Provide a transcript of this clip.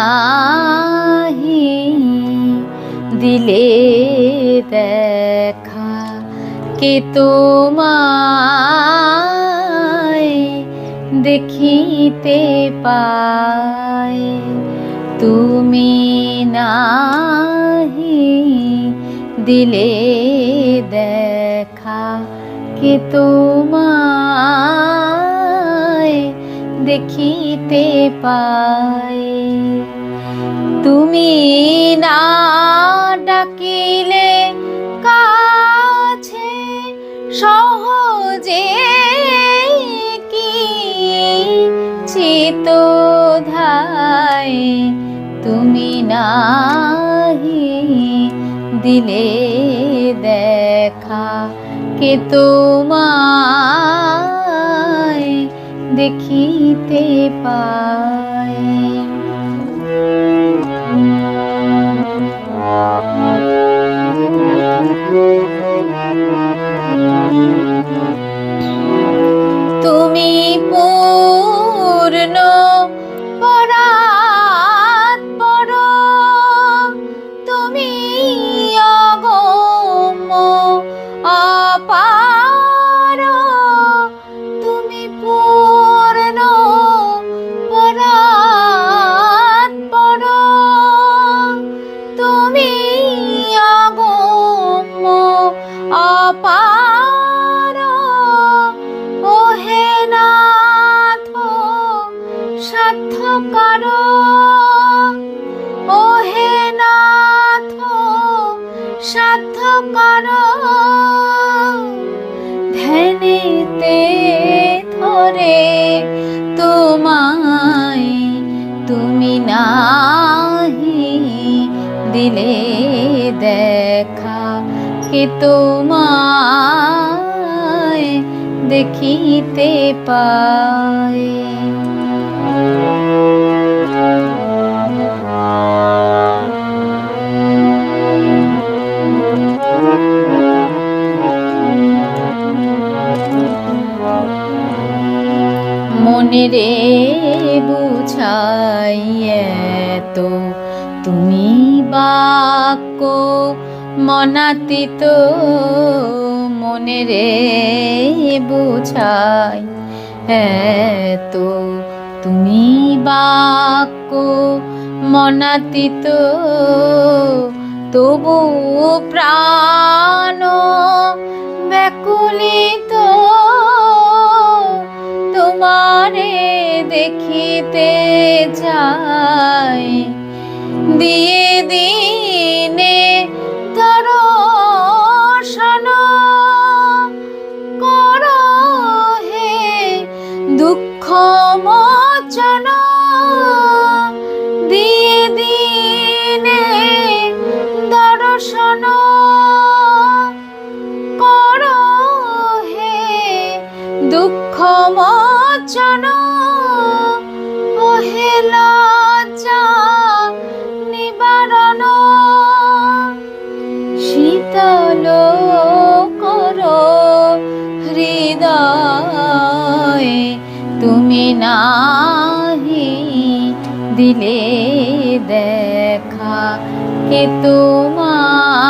নাহি দিলে দেখা কে তোমায় দেখিতে পায়? তুমি নাহি দিলে দেখা কে তোমায় দেখিতে পায়। তুমি না ডাকিলে কাছে সহজে কি চিত ধায় তুমি নাহি দিলে দেখা কে তোমায় দেখিতে পায়। তুমি পূর্ণ পরাৎপর তুমি অগম্য অপার কর। ওহে নাথ, সাধ্য কর। ধ্যানেতে ধরে তোমায় তুমি নাহি দিলে দেখা কে তোমায় দেখিতে পায়। মনে রে বুঝাই তো তুমি বাক্য মনাতীত মনে রে বুঝাই তো তুমি বাক্য মনাতীত তবু প্রাণ ব্যাকুলিত তোমারে দেখিতে যাই দিয়ে দিনে দর্শন কর হে দুঃখ মোচন। দিয়ে দিনে দর্শন কর হে দুঃখ মোচন ওহে নিবারণ। শীতল কর হৃদয় তুমি নাহি দিলে দেখা কে তোমায়